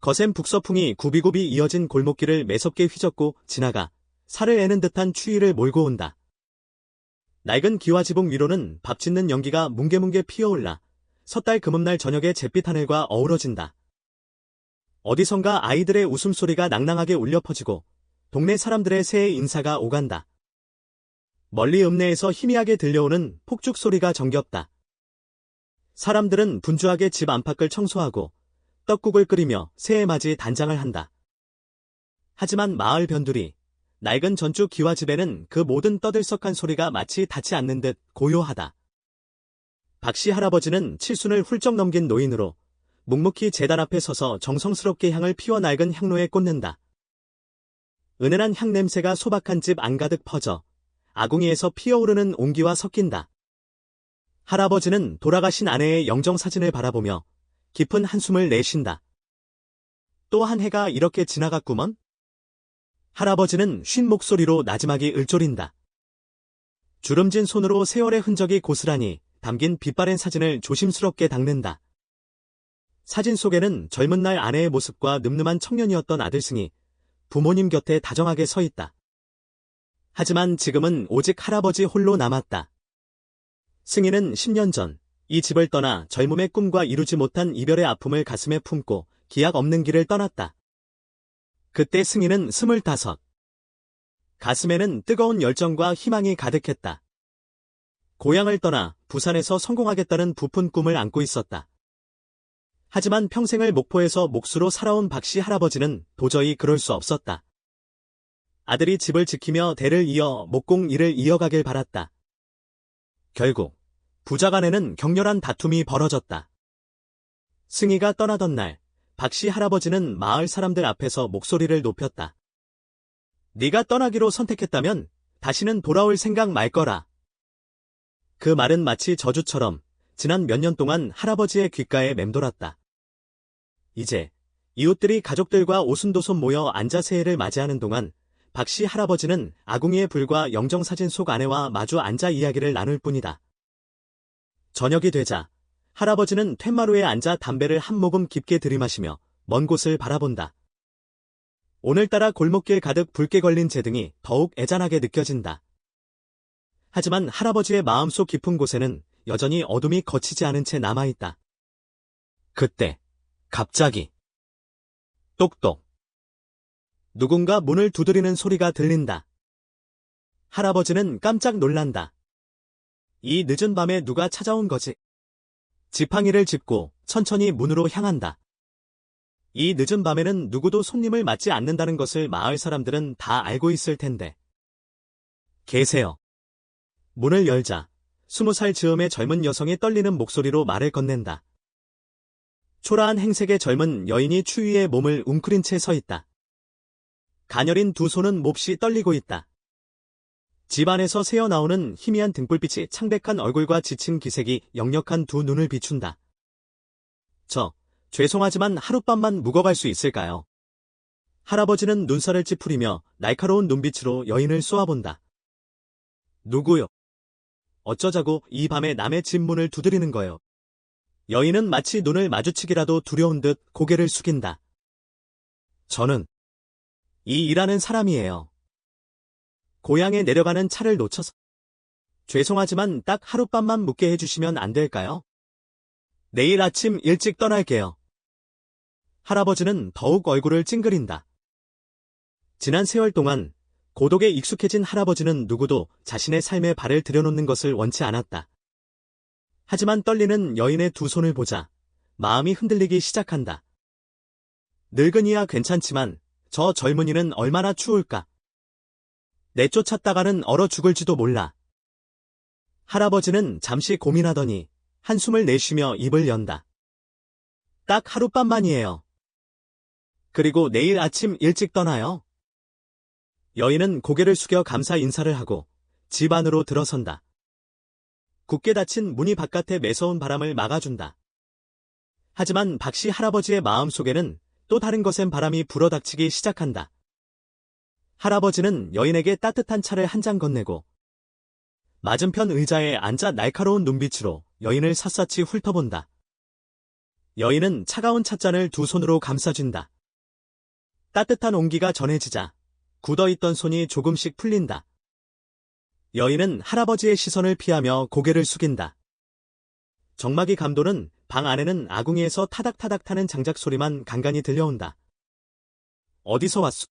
거센 북서풍이 굽이굽이 이어진 골목길을 매섭게 휘젓고 지나가 살을 애는 듯한 추위를 몰고 온다. 낡은 기와 지붕 위로는 밥 짓는 연기가 뭉게뭉게 피어올라 섣달 금음날 저녁의 잿빛 하늘과 어우러진다. 어디선가 아이들의 웃음소리가 낭낭하게 울려 퍼지고 동네 사람들의 새해 인사가 오간다. 멀리 읍내에서 희미하게 들려오는 폭죽 소리가 정겹다. 사람들은 분주하게 집 안팎을 청소하고 떡국을 끓이며 새해 맞이 단장을 한다. 하지만 마을 변두리, 낡은 전주 기와 집에는 그 모든 떠들썩한 소리가 마치 닿지 않는 듯 고요하다. 박씨 할아버지는 칠순을 훌쩍 넘긴 노인으로 묵묵히 재단 앞에 서서 정성스럽게 향을 피워 낡은 향로에 꽂는다. 은은한 향 냄새가 소박한 집 안가득 퍼져 아궁이에서 피어오르는 온기와 섞인다. 할아버지는 돌아가신 아내의 영정사진을 바라보며 깊은 한숨을 내쉰다. 또 한 해가 이렇게 지나갔구먼? 할아버지는 쉰 목소리로 나지막이 을조린다. 주름진 손으로 세월의 흔적이 고스란히 담긴 빛바랜 사진을 조심스럽게 닦는다. 사진 속에는 젊은 날 아내의 모습과 늠름한 청년이었던 아들승이 부모님 곁에 다정하게 서 있다. 하지만 지금은 오직 할아버지 홀로 남았다. 승희는 10년 전 이 집을 떠나 젊음의 꿈과 이루지 못한 이별의 아픔을 가슴에 품고 기약 없는 길을 떠났다. 그때 승희는 스물다섯. 가슴에는 뜨거운 열정과 희망이 가득했다. 고향을 떠나 부산에서 성공하겠다는 부푼 꿈을 안고 있었다. 하지만 평생을 목포에서 몫으로 살아온 박씨 할아버지는 도저히 그럴 수 없었다. 아들이 집을 지키며 대를 이어 목공 일을 이어가길 바랐다. 결국 부자 간에는 격렬한 다툼이 벌어졌다. 승희가 떠나던 날 박씨 할아버지는 마을 사람들 앞에서 목소리를 높였다. 네가 떠나기로 선택했다면 다시는 돌아올 생각 말 거라. 그 말은 마치 저주처럼 지난 몇 년 동안 할아버지의 귓가에 맴돌았다. 이제 이웃들이 가족들과 오순도순 모여 앉아 새해를 맞이하는 동안 박씨 할아버지는 아궁이의 불과 영정사진 속 아내와 마주 앉아 이야기를 나눌 뿐이다. 저녁이 되자 할아버지는 퇴마루에 앉아 담배를 한 모금 깊게 들이마시며 먼 곳을 바라본다. 오늘따라 골목길 가득 붉게 걸린 재등이 더욱 애잔하게 느껴진다. 하지만 할아버지의 마음속 깊은 곳에는 여전히 어둠이 거치지 않은 채 남아있다. 그때 갑자기 똑똑 누군가 문을 두드리는 소리가 들린다. 할아버지는 깜짝 놀란다. 이 늦은 밤에 누가 찾아온 거지? 지팡이를 짚고 천천히 문으로 향한다. 이 늦은 밤에는 누구도 손님을 맞지 않는다는 것을 마을 사람들은 다 알고 있을 텐데. 계세요. 문을 열자 스무 살 즈음의 젊은 여성이 떨리는 목소리로 말을 건넨다. 초라한 행색의 젊은 여인이 추위에 몸을 웅크린 채 서 있다. 가녀린 두 손은 몹시 떨리고 있다. 집안에서 새어나오는 희미한 등불빛이 창백한 얼굴과 지친 기색이 역력한 두 눈을 비춘다. 저, 죄송하지만 하룻밤만 묵어갈 수 있을까요? 할아버지는 눈살을 찌푸리며 날카로운 눈빛으로 여인을 쏘아본다. 누구요? 어쩌자고 이 밤에 남의 집 문을 두드리는 거요. 여인은 마치 눈을 마주치기라도 두려운 듯 고개를 숙인다. 저는 이 일하는 사람이에요. 고향에 내려가는 차를 놓쳐서 죄송하지만 딱 하룻밤만 묵게 해주시면 안 될까요? 내일 아침 일찍 떠날게요. 할아버지는 더욱 얼굴을 찡그린다. 지난 세월 동안 고독에 익숙해진 할아버지는 누구도 자신의 삶에 발을 들여놓는 것을 원치 않았다. 하지만 떨리는 여인의 두 손을 보자 마음이 흔들리기 시작한다. 늙은이야 괜찮지만 저 젊은이는 얼마나 추울까? 내쫓았다가는 얼어 죽을지도 몰라. 할아버지는 잠시 고민하더니 한숨을 내쉬며 입을 연다. 딱 하룻밤만이에요. 그리고 내일 아침 일찍 떠나요. 여인은 고개를 숙여 감사 인사를 하고 집 안으로 들어선다. 굳게 닫힌 문이 바깥에 매서운 바람을 막아준다. 하지만 박씨 할아버지의 마음 속에는 또 다른 것엔 바람이 불어닥치기 시작한다. 할아버지는 여인에게 따뜻한 차를 한 잔 건네고 맞은편 의자에 앉아 날카로운 눈빛으로 여인을 샅샅이 훑어본다. 여인은 차가운 찻잔을 두 손으로 감싸준다. 따뜻한 온기가 전해지자 굳어있던 손이 조금씩 풀린다. 여인은 할아버지의 시선을 피하며 고개를 숙인다. 정막이 감도는 방 안에는 아궁이에서 타닥타닥 타는 장작 소리만 간간히 들려온다. 어디서 왔소?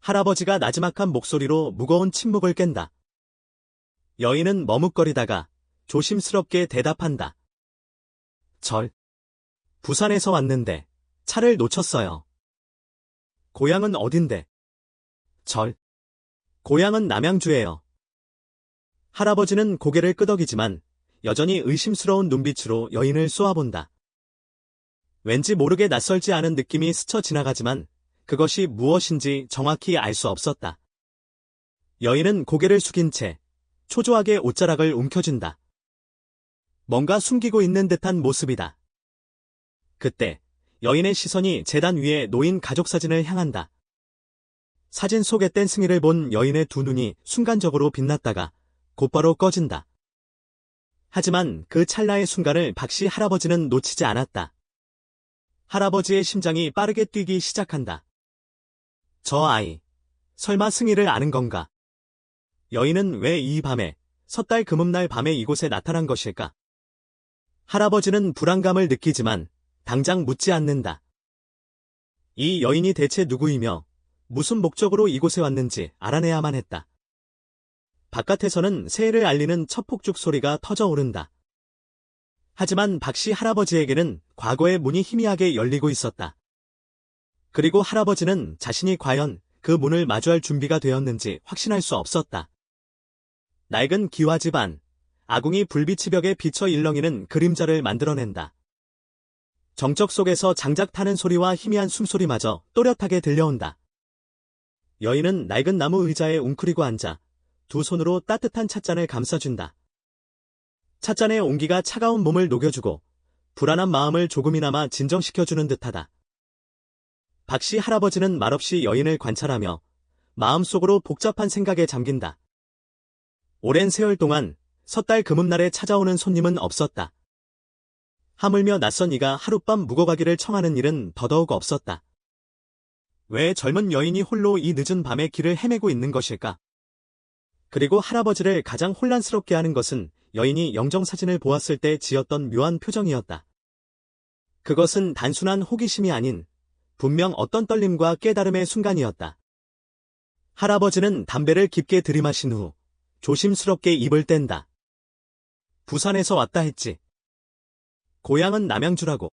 할아버지가 나지막한 목소리로 무거운 침묵을 깬다. 여인은 머뭇거리다가 조심스럽게 대답한다. 절. 부산에서 왔는데 차를 놓쳤어요. 고향은 어딘데? 절. 고향은 남양주예요. 할아버지는 고개를 끄덕이지만 여전히 의심스러운 눈빛으로 여인을 쏘아본다. 왠지 모르게 낯설지 않은 느낌이 스쳐 지나가지만 그것이 무엇인지 정확히 알 수 없었다. 여인은 고개를 숙인 채 초조하게 옷자락을 움켜쥔다. 뭔가 숨기고 있는 듯한 모습이다. 그때 여인의 시선이 재단 위에 놓인 가족 사진을 향한다. 사진 속에 뗀 승희를 본 여인의 두 눈이 순간적으로 빛났다가 곧바로 꺼진다. 하지만 그 찰나의 순간을 박씨 할아버지는 놓치지 않았다. 할아버지의 심장이 빠르게 뛰기 시작한다. 저 아이, 설마 승희를 아는 건가? 여인은 왜 이 밤에, 섣달 금음날 밤에 이곳에 나타난 것일까? 할아버지는 불안감을 느끼지만 당장 묻지 않는다. 이 여인이 대체 누구이며 무슨 목적으로 이곳에 왔는지 알아내야만 했다. 바깥에서는 새해를 알리는 첫 폭죽 소리가 터져오른다. 하지만 박씨 할아버지에게는 과거의 문이 희미하게 열리고 있었다. 그리고 할아버지는 자신이 과연 그 문을 마주할 준비가 되었는지 확신할 수 없었다. 낡은 기와 집안, 아궁이 불빛이 벽에 비쳐 일렁이는 그림자를 만들어낸다. 정적 속에서 장작 타는 소리와 희미한 숨소리마저 또렷하게 들려온다. 여인은 낡은 나무 의자에 웅크리고 앉아 두 손으로 따뜻한 찻잔을 감싸준다. 찻잔의 온기가 차가운 몸을 녹여주고 불안한 마음을 조금이나마 진정시켜주는 듯하다. 박씨 할아버지는 말없이 여인을 관찰하며 마음속으로 복잡한 생각에 잠긴다. 오랜 세월 동안 섣달 금음날에 찾아오는 손님은 없었다. 하물며 낯선 이가 하룻밤 묵어가기를 청하는 일은 더더욱 없었다. 왜 젊은 여인이 홀로 이 늦은 밤에 길을 헤매고 있는 것일까? 그리고 할아버지를 가장 혼란스럽게 하는 것은 여인이 영정사진을 보았을 때 지었던 묘한 표정이었다. 그것은 단순한 호기심이 아닌 분명 어떤 떨림과 깨달음의 순간이었다. 할아버지는 담배를 깊게 들이마신 후 조심스럽게 입을 뗀다. 부산에서 왔다 했지. 고향은 남양주라고.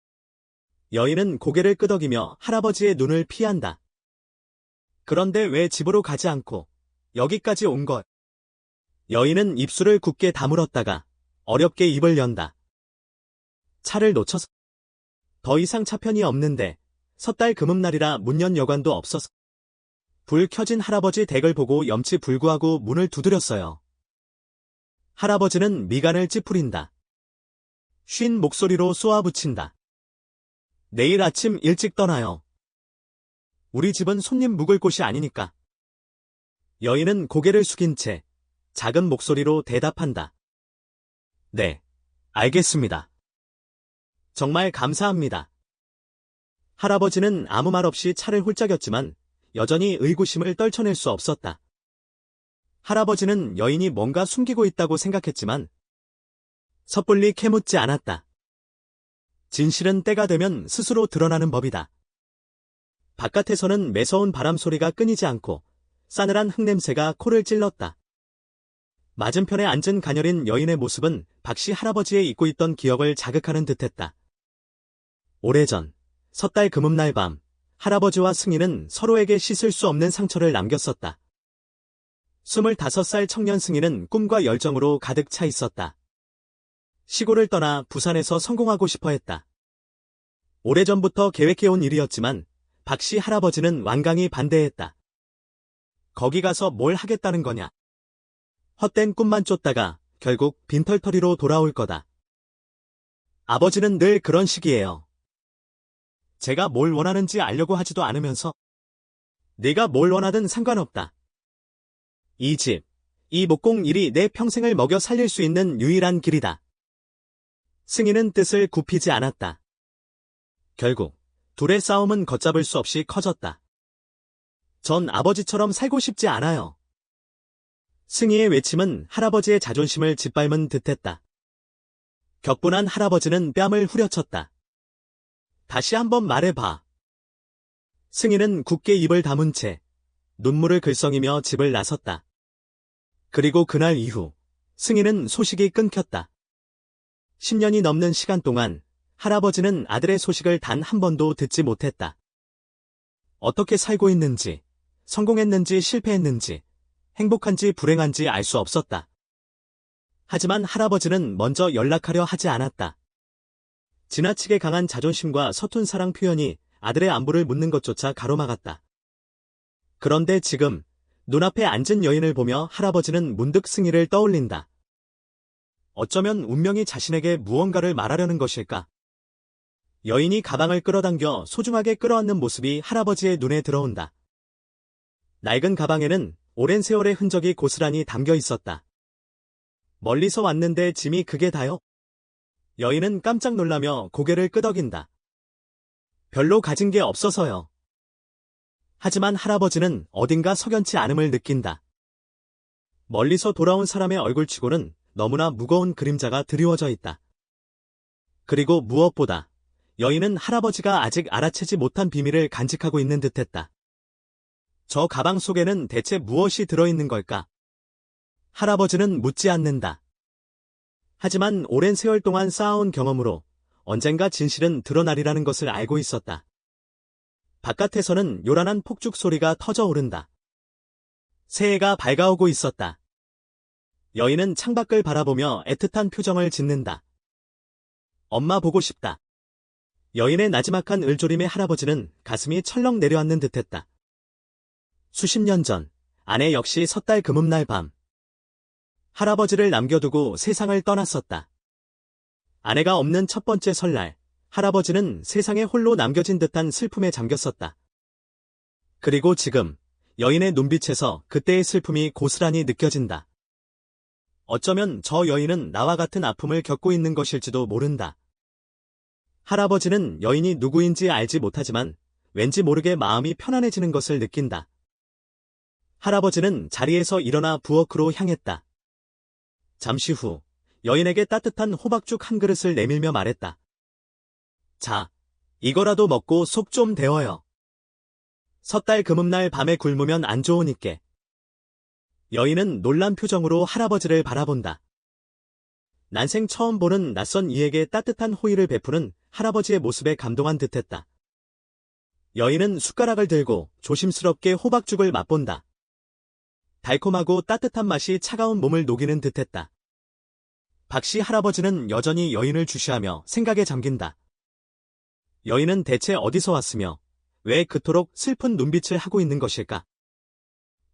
여인은 고개를 끄덕이며 할아버지의 눈을 피한다. 그런데 왜 집으로 가지 않고 여기까지 온 것? 여인은 입술을 굳게 다물었다가 어렵게 입을 연다. 차를 놓쳐서 더 이상 차편이 없는데 섣달 금음날이라 문연 여관도 없어서 불 켜진 할아버지 댁을 보고 염치 불구하고 문을 두드렸어요. 할아버지는 미간을 찌푸린다. 쉰 목소리로 쏘아붙인다. 내일 아침 일찍 떠나요. 우리 집은 손님 묵을 곳이 아니니까. 여인은 고개를 숙인 채 작은 목소리로 대답한다. 네, 알겠습니다. 정말 감사합니다. 할아버지는 아무 말 없이 차를 홀짝였지만 여전히 의구심을 떨쳐낼 수 없었다. 할아버지는 여인이 뭔가 숨기고 있다고 생각했지만 섣불리 캐묻지 않았다. 진실은 때가 되면 스스로 드러나는 법이다. 바깥에서는 매서운 바람 소리가 끊이지 않고 싸늘한 흙냄새가 코를 찔렀다. 맞은편에 앉은 가녀린 여인의 모습은 박씨 할아버지의 잊고 있던 기억을 자극하는 듯했다. 오래전 섣달 금음날 밤 할아버지와 승희는 서로에게 씻을 수 없는 상처를 남겼었다. 25살 청년 승희는 꿈과 열정으로 가득 차 있었다. 시골을 떠나 부산에서 성공하고 싶어 했다. 오래전부터 계획해온 일이었지만 박씨 할아버지는 완강히 반대했다. 거기 가서 뭘 하겠다는 거냐. 헛된 꿈만 쫓다가 결국 빈털터리로 돌아올 거다. 아버지는 늘 그런 식이에요. 제가 뭘 원하는지 알려고 하지도 않으면서 네가 뭘 원하든 상관없다. 이 집, 이 목공 일이 내 평생을 먹여 살릴 수 있는 유일한 길이다. 승희는 뜻을 굽히지 않았다. 결국 둘의 싸움은 걷잡을 수 없이 커졌다. 전 아버지처럼 살고 싶지 않아요. 승희의 외침은 할아버지의 자존심을 짓밟은 듯했다. 격분한 할아버지는 뺨을 후려쳤다. 다시 한번 말해봐. 승희는 굳게 입을 다문 채 눈물을 글썽이며 집을 나섰다. 그리고 그날 이후 승희는 소식이 끊겼다. 10년이 넘는 시간 동안 할아버지는 아들의 소식을 단 한 번도 듣지 못했다. 어떻게 살고 있는지, 성공했는지 실패했는지, 행복한지 불행한지 알 수 없었다. 하지만 할아버지는 먼저 연락하려 하지 않았다. 지나치게 강한 자존심과 서툰 사랑 표현이 아들의 안부를 묻는 것조차 가로막았다. 그런데 지금 눈앞에 앉은 여인을 보며 할아버지는 문득 승희를 떠올린다. 어쩌면 운명이 자신에게 무언가를 말하려는 것일까? 여인이 가방을 끌어당겨 소중하게 끌어안는 모습이 할아버지의 눈에 들어온다. 낡은 가방에는 오랜 세월의 흔적이 고스란히 담겨 있었다. 멀리서 왔는데 짐이 그게 다요? 여인은 깜짝 놀라며 고개를 끄덕인다. 별로 가진 게 없어서요. 하지만 할아버지는 어딘가 석연치 않음을 느낀다. 멀리서 돌아온 사람의 얼굴치고는 너무나 무거운 그림자가 드리워져 있다. 그리고 무엇보다 여인은 할아버지가 아직 알아채지 못한 비밀을 간직하고 있는 듯했다. 저 가방 속에는 대체 무엇이 들어있는 걸까? 할아버지는 묻지 않는다. 하지만 오랜 세월 동안 쌓아온 경험으로 언젠가 진실은 드러나리라는 것을 알고 있었다. 바깥에서는 요란한 폭죽 소리가 터져 오른다. 새해가 밝아오고 있었다. 여인은 창밖을 바라보며 애틋한 표정을 짓는다. 엄마 보고 싶다. 여인의 나지막한 을조림에 할아버지는 가슴이 철렁 내려앉는 듯했다. 수십 년 전, 아내 역시 섣달 금음날 밤. 할아버지를 남겨두고 세상을 떠났었다. 아내가 없는 첫 번째 설날, 할아버지는 세상에 홀로 남겨진 듯한 슬픔에 잠겼었다. 그리고 지금, 여인의 눈빛에서 그때의 슬픔이 고스란히 느껴진다. 어쩌면 저 여인은 나와 같은 아픔을 겪고 있는 것일지도 모른다. 할아버지는 여인이 누구인지 알지 못하지만 왠지 모르게 마음이 편안해지는 것을 느낀다. 할아버지는 자리에서 일어나 부엌으로 향했다. 잠시 후 여인에게 따뜻한 호박죽 한 그릇을 내밀며 말했다. 자, 이거라도 먹고 속 좀 데워요. 섣달 금음날 밤에 굶으면 안 좋으니께. 여인은 놀란 표정으로 할아버지를 바라본다. 난생 처음 보는 낯선 이에게 따뜻한 호의를 베푸는 할아버지의 모습에 감동한 듯했다. 여인은 숟가락을 들고 조심스럽게 호박죽을 맛본다. 달콤하고 따뜻한 맛이 차가운 몸을 녹이는 듯했다. 박씨 할아버지는 여전히 여인을 주시하며 생각에 잠긴다. 여인은 대체 어디서 왔으며 왜 그토록 슬픈 눈빛을 하고 있는 것일까?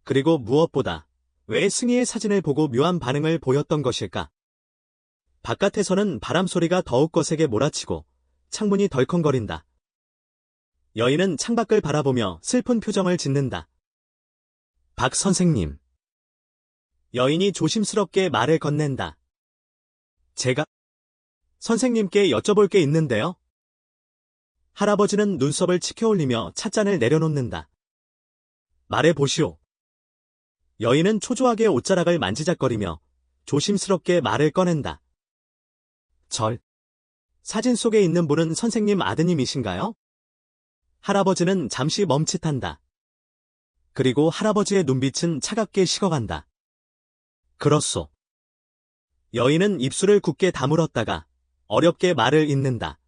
그리고 무엇보다 왜 승희의 사진을 보고 묘한 반응을 보였던 것일까? 바깥에서는 바람 소리가 더욱 거세게 몰아치고 창문이 덜컹거린다. 여인은 창밖을 바라보며 슬픈 표정을 짓는다. 박 선생님. 여인이 조심스럽게 말을 건넨다. 제가 선생님께 여쭤볼 게 있는데요. 할아버지는 눈썹을 치켜올리며 찻잔을 내려놓는다. 말해보시오. 여인은 초조하게 옷자락을 만지작거리며 조심스럽게 말을 꺼낸다. 절. 사진 속에 있는 분은 선생님 아드님이신가요? 할아버지는 잠시 멈칫한다. 그리고 할아버지의 눈빛은 차갑게 식어간다. 그렇소. 여인은 입술을 굳게 다물었다가 어렵게 말을 잇는다.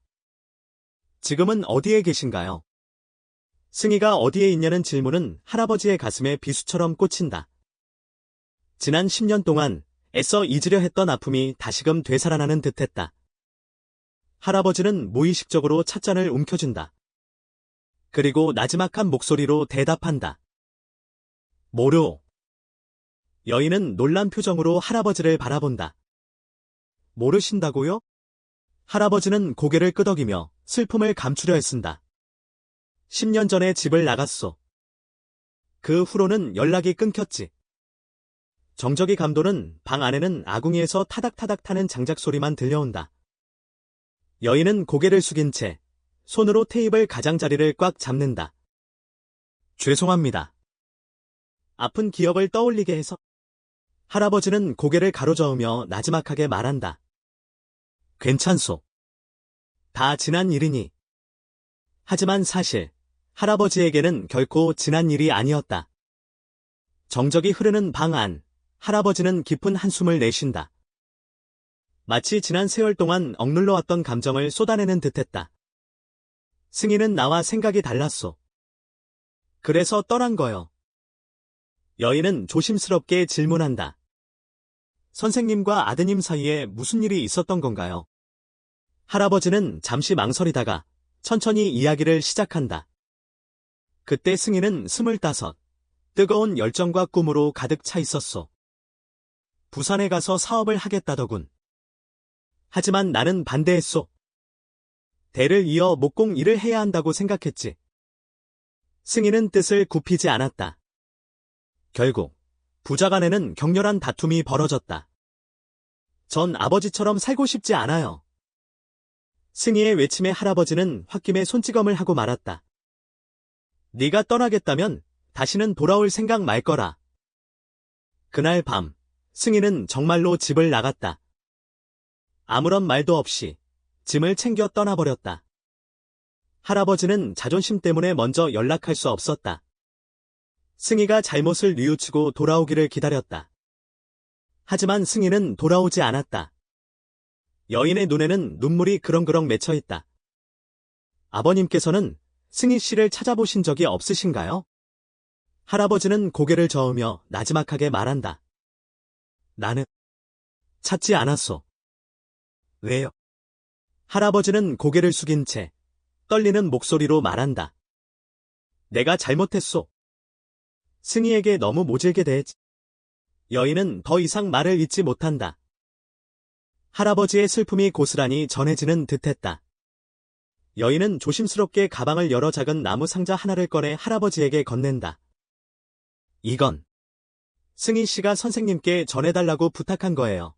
지금은 어디에 계신가요? 승희가 어디에 있냐는 질문은 할아버지의 가슴에 비수처럼 꽂힌다. 지난 10년 동안 애써 잊으려 했던 아픔이 다시금 되살아나는 듯했다. 할아버지는 무의식적으로 찻잔을 움켜준다. 그리고 나지막한 목소리로 대답한다. 모르오. 여인은 놀란 표정으로 할아버지를 바라본다. 모르신다고요? 할아버지는 고개를 끄덕이며 슬픔을 감추려 했습니다. 10년 전에 집을 나갔소. 그 후로는 연락이 끊겼지. 정적이 감도는 방 안에는 아궁이에서 타닥타닥 타는 장작 소리만 들려온다. 여인은 고개를 숙인 채 손으로 테이블 가장자리를 꽉 잡는다. 죄송합니다. 아픈 기억을 떠올리게 해서 할아버지는 고개를 가로저으며 나지막하게 말한다. 괜찮소. 다 지난 일이니. 하지만 사실 할아버지에게는 결코 지난 일이 아니었다. 정적이 흐르는 방 안, 할아버지는 깊은 한숨을 내쉰다. 마치 지난 세월 동안 억눌러왔던 감정을 쏟아내는 듯했다. 승희는 나와 생각이 달랐소. 그래서 떠난 거요. 여인은 조심스럽게 질문한다. 선생님과 아드님 사이에 무슨 일이 있었던 건가요? 할아버지는 잠시 망설이다가 천천히 이야기를 시작한다. 그때 승희는 스물다섯, 뜨거운 열정과 꿈으로 가득 차 있었소. 부산에 가서 사업을 하겠다더군. 하지만 나는 반대했소. 대를 이어 목공 일을 해야 한다고 생각했지. 승희는 뜻을 굽히지 않았다. 결국 부자 간에는 격렬한 다툼이 벌어졌다. 전 아버지처럼 살고 싶지 않아요. 승희의 외침에 할아버지는 홧김에 손찌검을 하고 말았다. 네가 떠나겠다면 다시는 돌아올 생각 말 거라. 그날 밤 승희는 정말로 집을 나갔다. 아무런 말도 없이 짐을 챙겨 떠나버렸다. 할아버지는 자존심 때문에 먼저 연락할 수 없었다. 승희가 잘못을 뉘우치고 돌아오기를 기다렸다. 하지만 승희는 돌아오지 않았다. 여인의 눈에는 눈물이 그렁그렁 맺혀 있다. 아버님께서는 승희 씨를 찾아보신 적이 없으신가요? 할아버지는 고개를 저으며 나지막하게 말한다. 나는 찾지 않았소. 왜요? 할아버지는 고개를 숙인 채 떨리는 목소리로 말한다. 내가 잘못했소. 승희에게 너무 모질게 대했지. 여인은 더 이상 말을 잇지 못한다. 할아버지의 슬픔이 고스란히 전해지는 듯했다. 여인은 조심스럽게 가방을 열어 작은 나무 상자 하나를 꺼내 할아버지에게 건넨다. 이건 승희 씨가 선생님께 전해달라고 부탁한 거예요.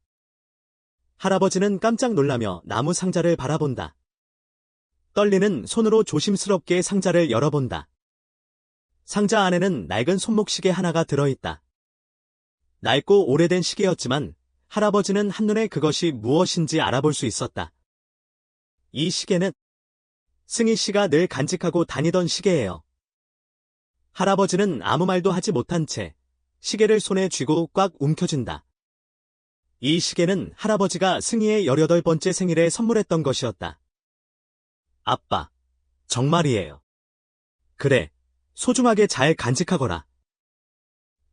할아버지는 깜짝 놀라며 나무 상자를 바라본다. 떨리는 손으로 조심스럽게 상자를 열어본다. 상자 안에는 낡은 손목시계 하나가 들어있다. 낡고 오래된 시계였지만 할아버지는 한눈에 그것이 무엇인지 알아볼 수 있었다. 이 시계는 승희 씨가 늘 간직하고 다니던 시계예요. 할아버지는 아무 말도 하지 못한 채 시계를 손에 쥐고 꽉 움켜쥔다. 이 시계는 할아버지가 승희의 18번째 생일에 선물했던 것이었다. 아빠, 정말이에요. 그래, 소중하게 잘 간직하거라.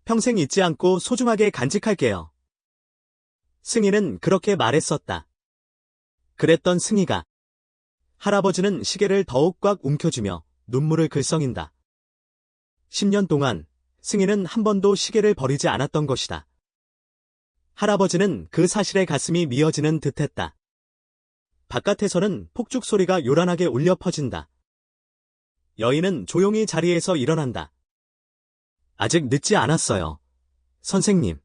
평생 잊지 않고 소중하게 간직할게요. 승희는 그렇게 말했었다. 그랬던 승희가 할아버지는 시계를 더욱 꽉 움켜쥐며 눈물을 글썽인다. 10년 동안 승희는 한 번도 시계를 버리지 않았던 것이다. 할아버지는 그 사실에 가슴이 미어지는 듯했다. 바깥에서는 폭죽 소리가 요란하게 울려 퍼진다. 여인은 조용히 자리에서 일어난다. 아직 늦지 않았어요. 선생님.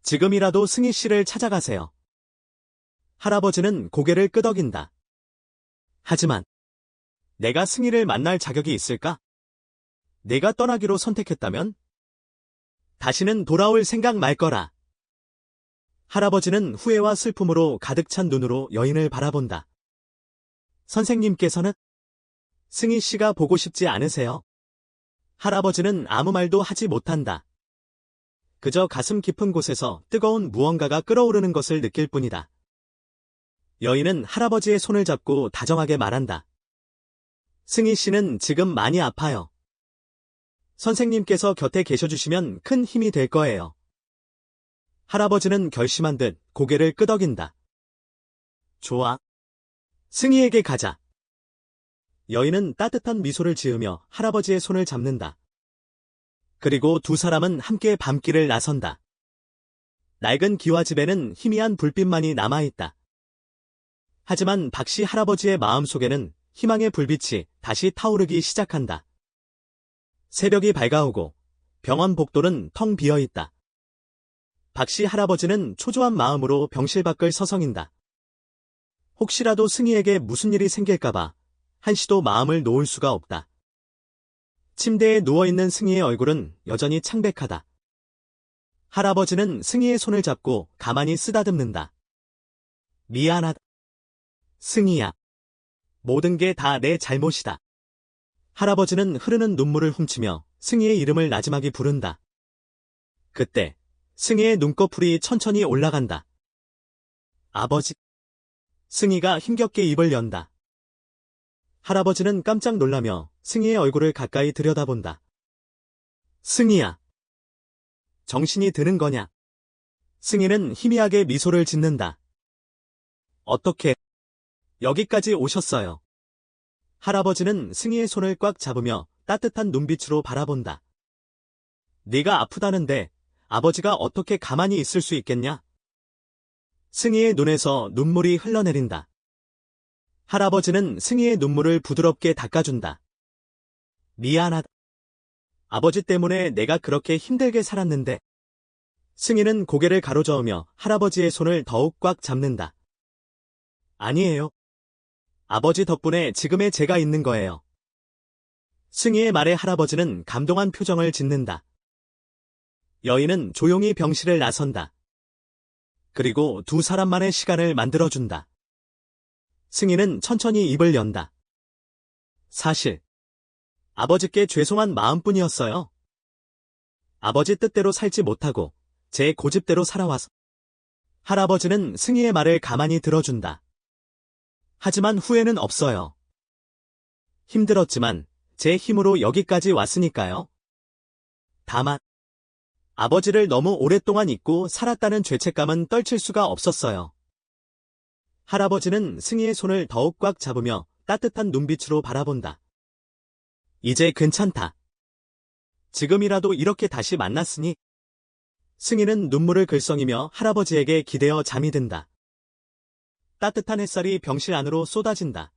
지금이라도 승희 씨를 찾아가세요. 할아버지는 고개를 끄덕인다. 하지만 내가 승희를 만날 자격이 있을까? 내가 떠나기로 선택했다면? 다시는 돌아올 생각 말 거라. 할아버지는 후회와 슬픔으로 가득 찬 눈으로 여인을 바라본다. 선생님께서는 승희 씨가 보고 싶지 않으세요? 할아버지는 아무 말도 하지 못한다. 그저 가슴 깊은 곳에서 뜨거운 무언가가 끓어오르는 것을 느낄 뿐이다. 여인은 할아버지의 손을 잡고 다정하게 말한다. 승희 씨는 지금 많이 아파요. 선생님께서 곁에 계셔주시면 큰 힘이 될 거예요. 할아버지는 결심한 듯 고개를 끄덕인다. 좋아. 승희에게 가자. 여인은 따뜻한 미소를 지으며 할아버지의 손을 잡는다. 그리고 두 사람은 함께 밤길을 나선다. 낡은 기와집에는 희미한 불빛만이 남아있다. 하지만 박씨 할아버지의 마음속에는 희망의 불빛이 다시 타오르기 시작한다. 새벽이 밝아오고 병원 복도는 텅 비어 있다. 박씨 할아버지는 초조한 마음으로 병실 밖을 서성인다. 혹시라도 승희에게 무슨 일이 생길까봐 한시도 마음을 놓을 수가 없다. 침대에 누워있는 승희의 얼굴은 여전히 창백하다. 할아버지는 승희의 손을 잡고 가만히 쓰다듬는다. 미안하다. 승희야. 모든 게 다 내 잘못이다. 할아버지는 흐르는 눈물을 훔치며 승희의 이름을 나지막이 부른다. 그때 승희의 눈꺼풀이 천천히 올라간다. 아버지. 승희가 힘겹게 입을 연다. 할아버지는 깜짝 놀라며 승희의 얼굴을 가까이 들여다본다. 승희야. 정신이 드는 거냐? 승희는 희미하게 미소를 짓는다. 어떻게 여기까지 오셨어요? 할아버지는 승희의 손을 꽉 잡으며 따뜻한 눈빛으로 바라본다. 네가 아프다는데 아버지가 어떻게 가만히 있을 수 있겠냐? 승희의 눈에서 눈물이 흘러내린다. 할아버지는 승희의 눈물을 부드럽게 닦아준다. 미안하다. 아버지 때문에 내가 그렇게 힘들게 살았는데. 승희는 고개를 가로저으며 할아버지의 손을 더욱 꽉 잡는다. 아니에요. 아버지 덕분에 지금의 제가 있는 거예요. 승희의 말에 할아버지는 감동한 표정을 짓는다. 여인은 조용히 병실을 나선다. 그리고 두 사람만의 시간을 만들어준다. 승희는 천천히 입을 연다. 사실, 아버지께 죄송한 마음뿐이었어요. 아버지 뜻대로 살지 못하고 제 고집대로 살아와서. 할아버지는 승희의 말을 가만히 들어준다. 하지만 후회는 없어요. 힘들었지만 제 힘으로 여기까지 왔으니까요. 다만, 아버지를 너무 오랫동안 잊고 살았다는 죄책감은 떨칠 수가 없었어요. 할아버지는 승희의 손을 더욱 꽉 잡으며 따뜻한 눈빛으로 바라본다. 이제 괜찮다. 지금이라도 이렇게 다시 만났으니 승희는 눈물을 글썽이며 할아버지에게 기대어 잠이 든다. 따뜻한 햇살이 병실 안으로 쏟아진다.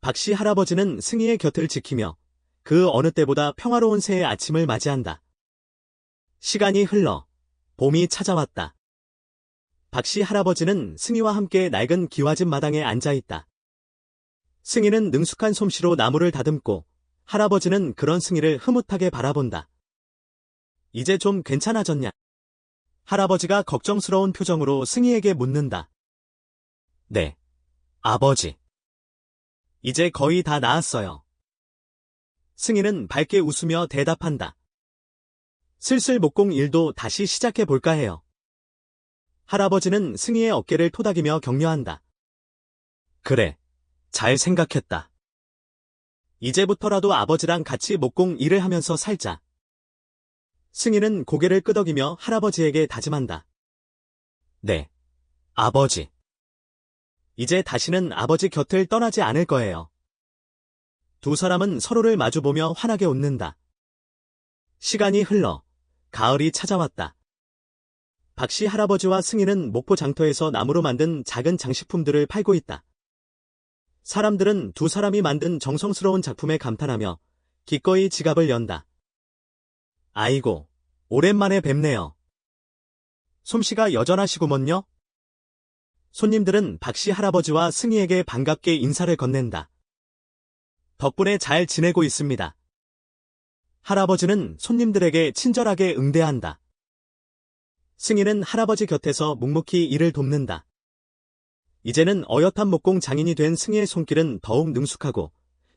박씨 할아버지는 승희의 곁을 지키며 그 어느 때보다 평화로운 새해 아침을 맞이한다. 시간이 흘러 봄이 찾아왔다. 박씨 할아버지는 승희와 함께 낡은 기와집 마당에 앉아 있다. 승희는 능숙한 솜씨로 나무를 다듬고 할아버지는 그런 승희를 흐뭇하게 바라본다. 이제 좀 괜찮아졌냐? 할아버지가 걱정스러운 표정으로 승희에게 묻는다. 네, 아버지. 이제 거의 다 나았어요. 승희는 밝게 웃으며 대답한다. 슬슬 목공 일도 다시 시작해 볼까 해요. 할아버지는 승희의 어깨를 토닥이며 격려한다. 그래, 잘 생각했다. 이제부터라도 아버지랑 같이 목공 일을 하면서 살자. 승희는 고개를 끄덕이며 할아버지에게 다짐한다. 네, 아버지. 이제 다시는 아버지 곁을 떠나지 않을 거예요. 두 사람은 서로를 마주보며 환하게 웃는다. 시간이 흘러 가을이 찾아왔다. 박씨 할아버지와 승희는 목포 장터에서 나무로 만든 작은 장식품들을 팔고 있다. 사람들은 두 사람이 만든 정성스러운 작품에 감탄하며 기꺼이 지갑을 연다. 아이고, 오랜만에 뵙네요. 솜씨가 여전하시구먼요? 손님들은 박씨 할아버지와 승희에게 반갑게 인사를 건넨다. 덕분에 잘 지내고 있습니다. 할아버지는 손님들에게 친절하게 응대한다. 승희는 할아버지 곁에서 묵묵히 일을 돕는다. 이제는 어엿한 목공 장인이 된 승희의 손길은 더욱 능숙하고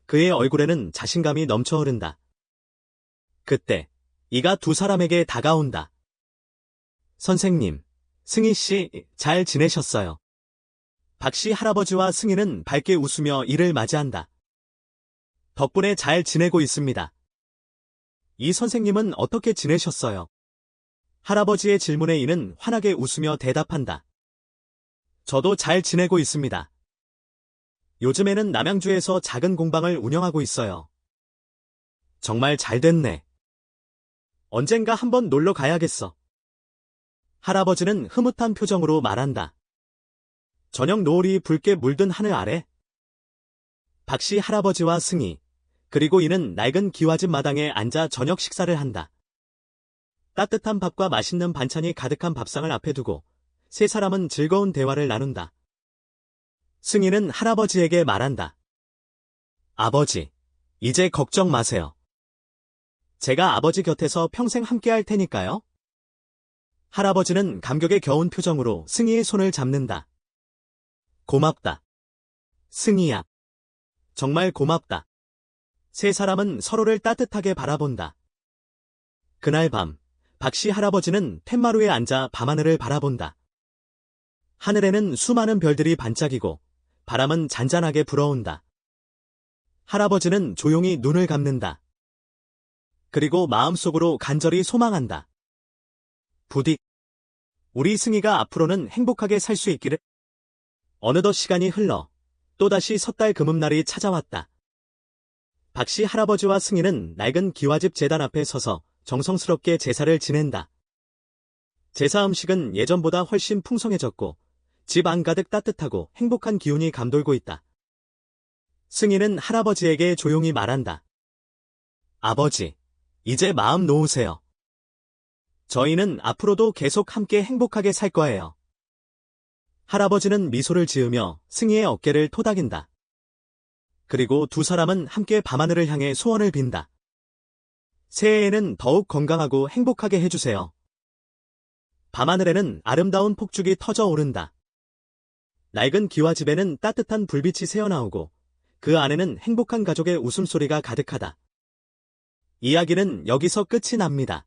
그의 얼굴에는 자신감이 넘쳐 흐른다. 그때 이가 두 사람에게 다가온다. 선생님, 승희 씨, 잘 지내셨어요? 박씨 할아버지와 승희는 밝게 웃으며 이를 맞이한다. 덕분에 잘 지내고 있습니다. 이 선생님은 어떻게 지내셨어요? 할아버지의 질문에 이는 환하게 웃으며 대답한다. 저도 잘 지내고 있습니다. 요즘에는 남양주에서 작은 공방을 운영하고 있어요. 정말 잘 됐네. 언젠가 한번 놀러 가야겠어. 할아버지는 흐뭇한 표정으로 말한다. 저녁 노을이 붉게 물든 하늘 아래 박씨 할아버지와 승희 그리고 이는 낡은 기와집 마당에 앉아 저녁 식사를 한다. 따뜻한 밥과 맛있는 반찬이 가득한 밥상을 앞에 두고 세 사람은 즐거운 대화를 나눈다. 승희는 할아버지에게 말한다. 아버지, 이제 걱정 마세요. 제가 아버지 곁에서 평생 함께 할 테니까요. 할아버지는 감격에 겨운 표정으로 승희의 손을 잡는다. 고맙다. 승희야. 정말 고맙다. 세 사람은 서로를 따뜻하게 바라본다. 그날 밤, 박씨 할아버지는 툇마루에 앉아 밤하늘을 바라본다. 하늘에는 수많은 별들이 반짝이고 바람은 잔잔하게 불어온다. 할아버지는 조용히 눈을 감는다. 그리고 마음속으로 간절히 소망한다. 부디 우리 승희가 앞으로는 행복하게 살 수 있기를. 어느덧 시간이 흘러 또다시 섣달 금음날이 찾아왔다. 박씨 할아버지와 승희는 낡은 기와집 재단 앞에 서서 정성스럽게 제사를 지낸다. 제사 음식은 예전보다 훨씬 풍성해졌고 집 안 가득 따뜻하고 행복한 기운이 감돌고 있다. 승희는 할아버지에게 조용히 말한다. 아버지, 이제 마음 놓으세요. 저희는 앞으로도 계속 함께 행복하게 살 거예요. 할아버지는 미소를 지으며 승희의 어깨를 토닥인다. 그리고 두 사람은 함께 밤하늘을 향해 소원을 빈다. 새해에는 더욱 건강하고 행복하게 해주세요. 밤하늘에는 아름다운 폭죽이 터져 오른다. 낡은 기와 집에는 따뜻한 불빛이 새어나오고 그 안에는 행복한 가족의 웃음소리가 가득하다. 이야기는 여기서 끝이 납니다.